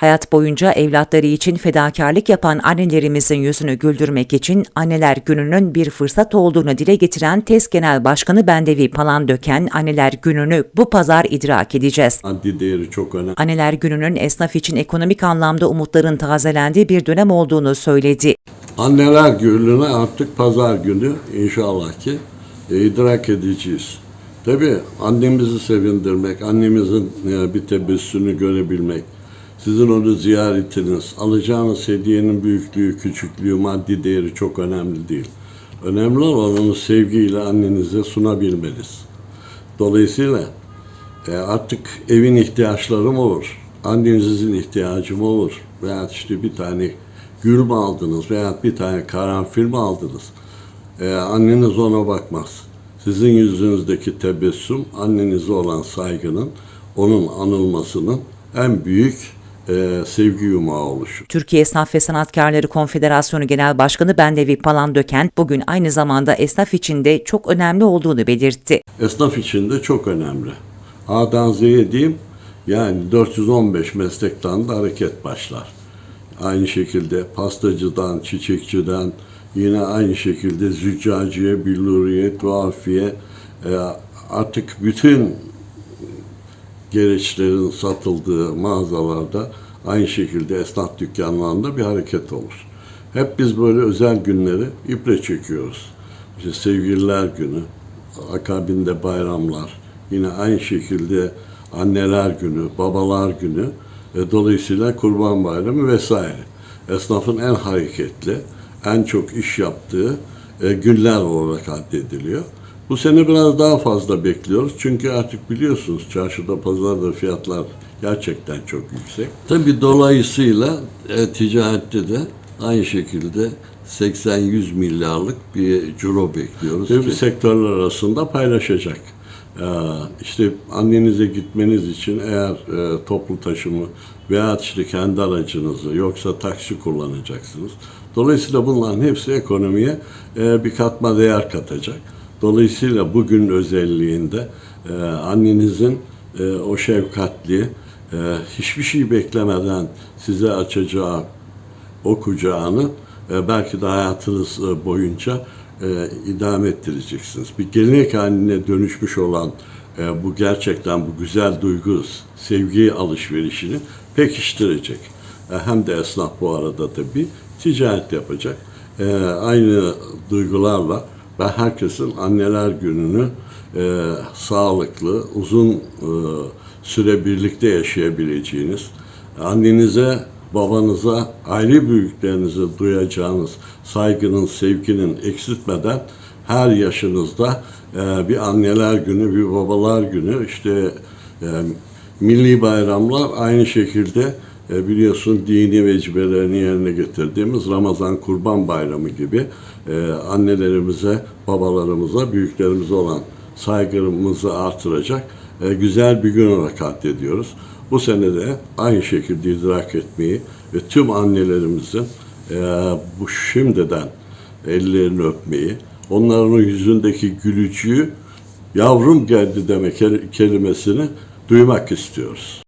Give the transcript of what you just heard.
Hayat boyunca evlatları için fedakarlık yapan annelerimizin yüzünü güldürmek için Anneler Günü'nün bir fırsat olduğunu dile getiren TES Genel Başkanı Bendevi Palandöken, Anneler Günü'nü bu pazar idrak edeceğiz. Maddi değeri çok önemli. Anneler Günü'nün esnaf için ekonomik anlamda umutların tazelendiği bir dönem olduğunu söyledi. Anneler gününe artık pazar günü inşallah ki idrak edeceğiz. Tabii annemizi sevindirmek, annemizin e, bir tebessümünü görebilmek, sizin onu ziyaretiniz, alacağınız hediyenin büyüklüğü, küçüklüğü, maddi değeri çok önemli değil. Önemli olan onu sevgiyle annenize sunabilmeniz. Dolayısıyla e, artık evin ihtiyaçlarım olur. Annenizin ihtiyacı mı olur? Veya işte bir tane gül mü aldınız veya bir tane karanfil mi aldınız? E, anneniz ona bakmaz. Sizin yüzünüzdeki tebessüm annenize olan saygının, onun anılmasının en büyük e, sevgi yumağı oluşur. Türkiye Esnaf ve Sanatkarları Konfederasyonu Genel Başkanı Bendevi Palandöken, bugün aynı zamanda esnaf için de çok önemli olduğunu belirtti. Esnaf için de çok önemli. A'dan Z'ye diyeyim, yani 415 meslekten de hareket başlar. Aynı şekilde pastacıdan, çiçekçiden, yine aynı şekilde züccaciye, billuriye, tuhafiye, e, artık bütün gereçlerin satıldığı mağazalarda aynı şekilde esnaf dükkanlarında bir hareket olur. Hep biz böyle özel günleri iple çekiyoruz. İşte sevgililer günü, akabinde bayramlar, yine aynı şekilde anneler günü, babalar günü, e, dolayısıyla kurban bayramı vesaire. Esnafın en hareketli, en çok iş yaptığı e, günler olarak addediliyor. Bu sene biraz daha fazla bekliyoruz. Çünkü artık biliyorsunuz çarşıda, pazarda fiyatlar gerçekten çok yüksek. Tabii dolayısıyla e, ticarette de aynı şekilde 80-100 milyarlık bir ciro bekliyoruz. Tabii sektörler arasında paylaşacak. Ee, işte annenize gitmeniz için eğer e, toplu taşımı veya işte kendi aracınızı yoksa taksi kullanacaksınız. Dolayısıyla bunların hepsi ekonomiye e, bir katma değer katacak. Dolayısıyla bugün özelliğinde e, annenizin e, o şefkatli, e, hiçbir şey beklemeden size açacağı o kucağını e, belki de hayatınız e, boyunca e, idame ettireceksiniz. Bir gelenek haline dönüşmüş olan e, bu gerçekten bu güzel duygu, sevgi alışverişini pekiştirecek. E, hem de esnaf bu arada da bir ticaret yapacak. E, aynı duygularla ve herkesin anneler gününü e, sağlıklı, uzun e, süre birlikte yaşayabileceğiniz, annenize, babanıza, aile büyüklerinize duyacağınız saygının, sevginin eksiltmeden her yaşınızda e, bir anneler günü, bir babalar günü, işte e, milli bayramlar aynı şekilde e, biliyorsun dini vecibelerini yerine getirdiğimiz Ramazan Kurban Bayramı gibi e, annelerimize, babalarımıza, büyüklerimize olan saygımızı artıracak e, güzel bir gün olarak addediyoruz. Bu sene de aynı şekilde idrak etmeyi ve tüm annelerimizin e, bu şimdiden ellerini öpmeyi, onların yüzündeki gülücüğü yavrum geldi demek kelimesini duymak istiyoruz.